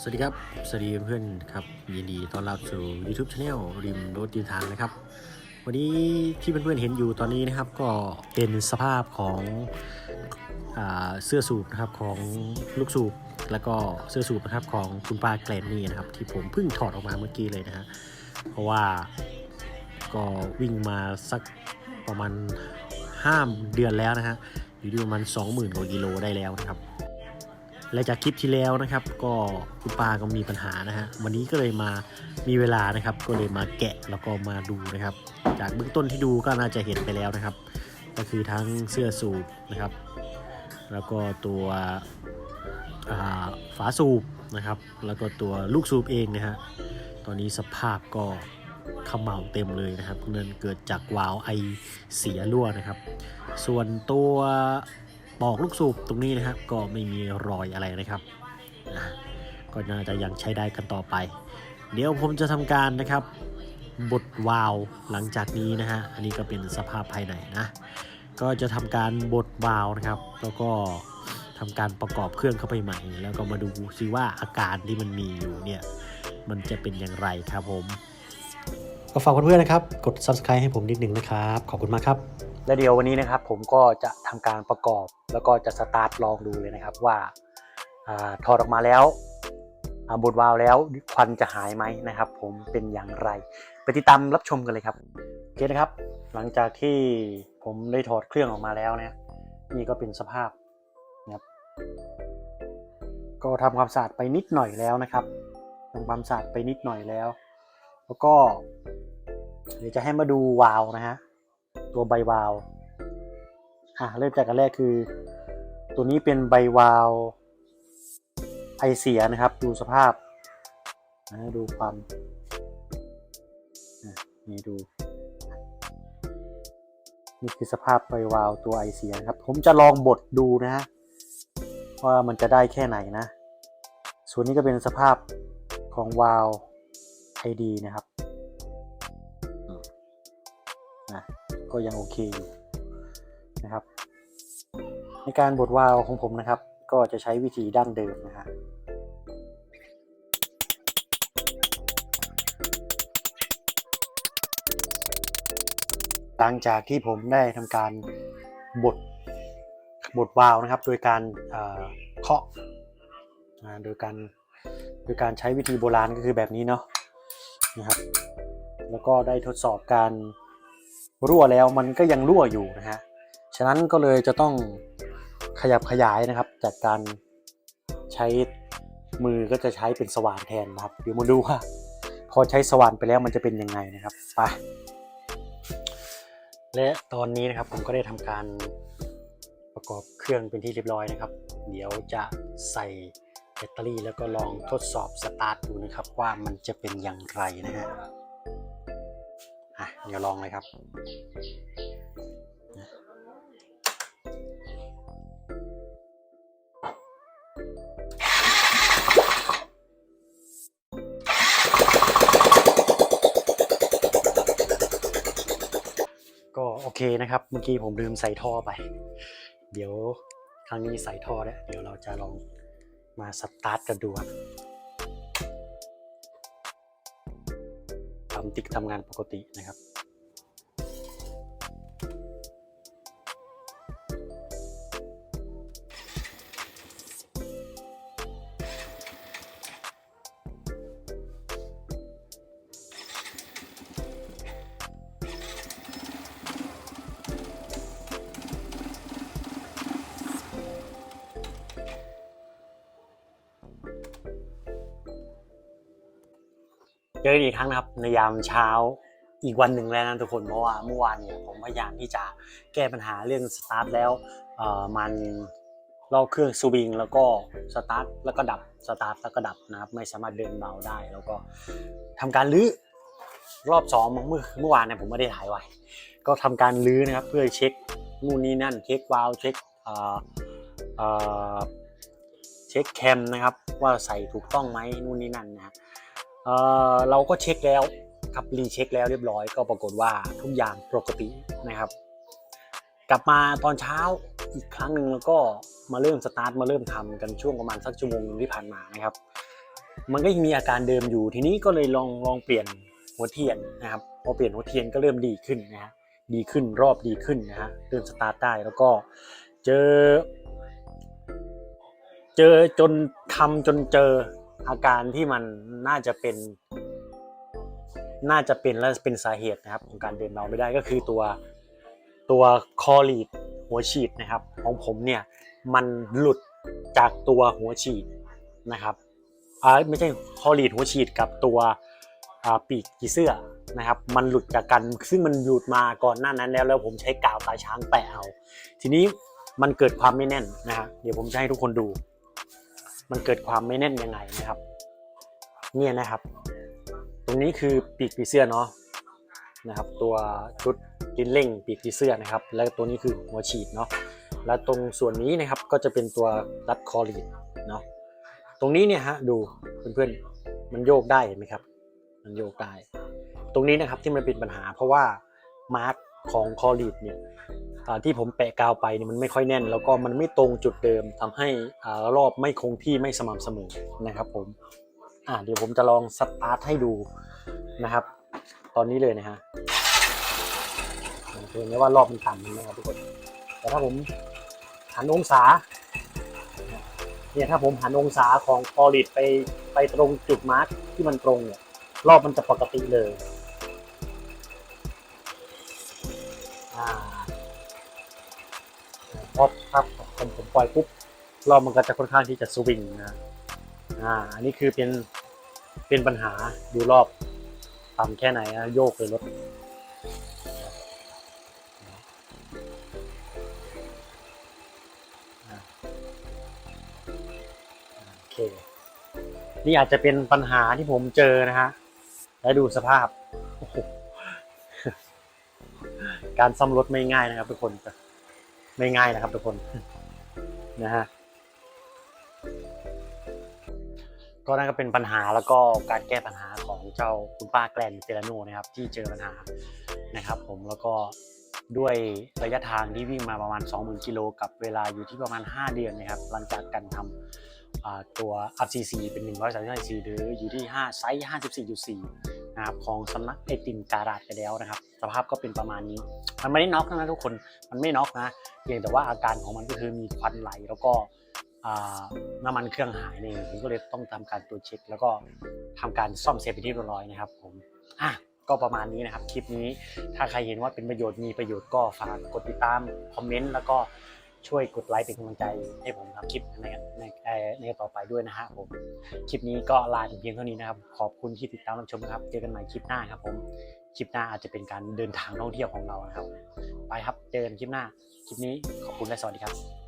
สวัสดีครับ สวัสดีเพื่อนครับ ยินดีต้อนรับสู่ YouTube Channel ริมรถดินทางนะครับ วันนี้ที่เพื่อนๆเห็นอยู่ตอนนี้นะครับ ก็เป็นสภาพของอเสื้อสูบนะครับของลูกสูบ แล้วก็เสื้อสูบนะครับของคุณป้าแกลนนี่นะครับ ที่ผมเพิ่งถอดออกมาเมื่อกี้เลยนะฮะ เพราะว่าก็วิ่งมาสักประมาณห้าเดือนแล้วนะฮะ อยู่ที่ประมาณ20,000กว่ากิโลได้แล้วนะครับ และจากคลิปที่แล้วนะครับ ก็คุณปาก็มีปัญหานะฮะวันนี้ก็เลยมามีเวลานะครับ ก็เลยมาแกะแล้วก็มาดูนะครับ จากเบื้องต้นที่ดูก็น่าจะเห็นไปแล้วนะครับ ก็คือทั้งเสื้อสูบนะครับ แล้วก็ตัวฝาสูบนะครับ แล้วก็ตัวลูกสูบเองนะฮะตอนนี้สภาพก็ขมเหลาเต็มเลยนะครับเนื่องเกิดจากวาล์วไอเสียรั่วนะครับ ส่วนตัว ปอกลูกสูบตรงนี้นะครับ ก็ไม่มีรอยอะไรนะครับก็น่าจะยังใช้ได้กันต่อไป เดี๋ยวผมจะทำการนะครับบดวาล์วหลังจากนี้นะฮะอันนี้ก็เป็นสภาพภายในนะ ก็จะทำการบดวาล์วนะครับ แล้วก็ทำการประกอบเครื่องเข้าไปใหม่ แล้วก็มาดูซิว่าอาการที่มันมีอยู่เนี่ยมันจะเป็นอย่างไรครับผมก็ฝากเพื่อนๆนะครับ กด subscribe ให้ผมนิดนึงนะครับ ขอบคุณมากครับ และเดี๋ยววันนี้นะครับผมก็จะทำการประกอบแล้วก็จะสตาร์ทลองดูเลยนะครับว่าอถอดออกมาแล้วบดวาล์วแล้วควันจะหายไหมนะครับ ผมเป็นอย่างไร ไปติดตามรับชมกันเลยครับโอเคนะครับ หลังจากที่ผมได้ถอดเครื่องออกมาแล้วเนี่ยนี่ก็เป็นสภาพนะครับก็ทำความสะอาดไปนิดหน่อยแล้วนะครับทำความสะอาดไปนิดหน่อยแล้ว แล้วก็ เดี๋ยวจะให้มาดูวาล์วนะฮะ ตัวใบวาล์วอะเริ่มจากอันแรกคือ ตัวนี้เป็นใบวาล์วไอเสียนะครับ ดูสภาพนะดูความอะนี่ดู นี่คือสภาพใบวาล์วตัวไอเสียนะครับ ผมจะลองบดดูนะฮะว่ามันจะได้แค่ไหนนะ ส่วนนี้ก็เป็นสภาพของวาล์วไอดีนะครับอืมนะ ก็ยังโอเคอยู่นะครับ ในการบดวาล์วของผมนะครับ ก็จะใช้วิธีดั้งเดิมนะฮะหลังจากที่ผมได้ทำการบดบดวาล์วนะครับ โดยการเคาะโดยการโดยการใช้วิธีโบราณก็คือแบบนี้เนาะนะครับ แล้วก็ได้ทดสอบการ รั่วแล้วมันก็ยังรั่วอยู่นะฮะฉะนั้นก็เลยจะต้องขยับขยายนะครับ จากการใช้มือก็จะใช้เป็นสว่านแทนนะครับเดี๋ยวมาดูว่าพอใช้สว่านไปแล้วมันจะเป็นยังไงนะครับไปและตอนนี้นะครับผมก็ได้ทำการประกอบเครื่องเป็นที่เรียบร้อยนะครับ เดี๋ยวจะใส่แบตเตอรี่แล้วก็ลองทดสอบสตาร์ทดูนะครับว่ามันจะเป็นอย่างไรนะฮะ เดี๋ยวลองเลยครับ ก็โอเคนะครับ เมื่อกี้ผมลืมใส่ท่อไป เดี๋ยวครั้งนี้ใส่ท่อแล้วเดี๋ยวเราจะลองมาสตาร์ทกันดูครับทำติ๊กทำงานปกตินะครับ อกันอีกครั้งนะครับในยามเช้าอีกวันหนึ่งแล้วนะทุกคนเพราะว่าเมื่อวานเนี่ยผมพยายามที่จะแก้ปัญหาเรื่องสตาร์ทแล้วเอ่อมันลอกเครื่องสวิงแล้วก็สตาร์ทแล้วก็ดับสตาร์ทแล้วก็ดับนะครับไม่สามารถเดินเบาได้แล้วก็ทำการรื้อรอบสองเมื่อเมื่อวานเนี่ยผมไม่ได้ถ่ายไว้ก็ทำการรื้อนะครับเพื่อเช็คนู่นนี่นั่นเช็ควาล์วเช็คเอ่อเอ่อเช็คแคมนะครับว่าใส่ถูกต้องไหมนู่นนี่นั่นนะฮะ เราก็เช็คแล้วครับรีเช็คแล้วเรียบร้อยก็ปรากฏว่าทุกอย่างปกตินะครับ กลับมาตอนเช้าอีกครั้งหนึ่งแล้วก็มาเริ่มสตาร์ทมาเริ่มทำกันช่วงประมาณสักชั่วโมงหนึ่งที่ผ่านมานะครับ มันก็ยังมีอาการเดิมอยู่ทีนี้ก็เลยลองลองเปลี่ยนหัวเทียนนะครับพอเปลี่ยนหัวเทียนก็เริ่มดีขึ้นนะฮะดีขึ้นรอบดีขึ้นนะฮะเริ่มสตาร์ทได้แล้วก็เจอ เจอจนทำจนเจอ อาการที่มันน่าจะเป็น น่าจะเป็นและเป็นสาเหตุนะครับ ของการเดินเบาไม่ได้ก็คือตัวตัวคอลีดหัวฉีดนะครับ ของผมเนี่ยมันหลุดจากตัวหัวฉีดนะครับอ่าไม่ใช่คอลีดหัวฉีดกับตัวปีกผีเสื้อนะครับ มันหลุดจากกันซึ่งมันหลุดมาก่อนหน้านั้นแล้วแล้วผมใช้กาวตาช้างแปะเอา ทีนี้มันเกิดความไม่แน่นนะฮะเดี๋ยวผมจะให้ทุกคนดู มันเกิดความไม่แน่นยังไงนะครับ เนี่ยนะครับ ตรงนี้คือปีกผีเสื้อเนาะนะครับ ตัวชุดกินเล่งปีกผีเสื้อนะครับ แล้วตัวนี้คือหัวฉีดเนาะแล้วตรงส่วนนี้นะครับก็จะเป็นตัวรัดคอลีดเนาะตรงนี้เนี่ยฮะดูเพื่อนๆมันโยกได้เห็นไหมครับ มันโยกได้ ตรงนี้นะครับที่มันเป็นปัญหาเพราะว่ามาร์ก ของคอลีดเนี่ยที่ผมแปะกาวไปเนี่ยมันไม่ค่อยแน่น แล้วก็มันไม่ตรงจุดเดิมทำให้อ่ารอบไม่คงที่ไม่สม่ำเสมอนะครับผมอ่าเดี๋ยวผมจะลองสตาร์ทให้ดูนะครับ ตอนนี้เลยนะฮะเห็นไหมว่ารอบมันต่ำนะครับทุกคนแต่ถ้าผมหันองศาเนี่ยถ้าผมหันองศาของคอลิดไปไปตรงจุดมาร์กที่มันตรงเนี่ยรอบมันจะปกติเลย พอครับผมผมปล่อยปุ๊บรอบมันก็จะค่อนข้างที่จะสวิงนะอ่าอันนี้คือเป็นเป็นปัญหาดูรอบต่ำแค่ไหนนะโยกเลยรถโอเค นี่อาจจะเป็นปัญหาที่ผมเจอนะฮะ และดูสภาพ การซ่อมรถไม่ง่ายนะครับทุกคน ไม่ง่ายนะครับทุกคนนะฮะก็นั่นก็เป็นปัญหาแล้วก็การแก้ปัญหาของเจ้าคุณป้าแกลนเซราโนนะครับ ที่เจอปัญหานะครับ ผมแล้วก็ด้วยระยะทางที่วิ่งมาประมาณ 20,000กิโลกับเวลาอยู่ที่ประมาณ 5 เดือนนะครับ หลังจากการทำตัว RCC เป็น 135 cc หรืออยู่ที่ 5 ไซส์ 54.4 นะครับของสำนักไอติมการาดไปแล้วนะครับ สภาพก็เป็นประมาณนี้ มันไม่ได้น็อกนะทุกคนมันไม่น็อกนะเพียงแต่ว่าอาการของมันก็คือมีควันไหลแล้วก็น้ำมันเครื่องหายเนี่ผมก็เลยต้องทำการตรวจเช็ค แล้วก็ทำการซ่อมเสร็จไปนที่เรียบร้อยนะครับผมอะก็ประมาณนี้นะครับคลิปนี้ถ้าใครเห็นว่าเป็นประโยชน์มีประโยชน์ก็ฝากกดติดตามคอมเมนต์แล้วก็ช่วยกดไลค์เป็นกำลังใจให้ผมทำคลิป ในในต่อไปด้วยนะฮะผมคลิปนี้ก็ลาถึงเพียงเท่านี้นะครับ ขอบคุณที่ติดตามรับชมนะครับ เจอกันใหม่คลิปหน้าครับผมคลิปหน้าอาจจะเป็นการเดินทางท่องเที่ยวของเรานะครับ ไปครับเจอกันคลิปหน้าคลิปนี้ขอบคุณและสวัสดีครับ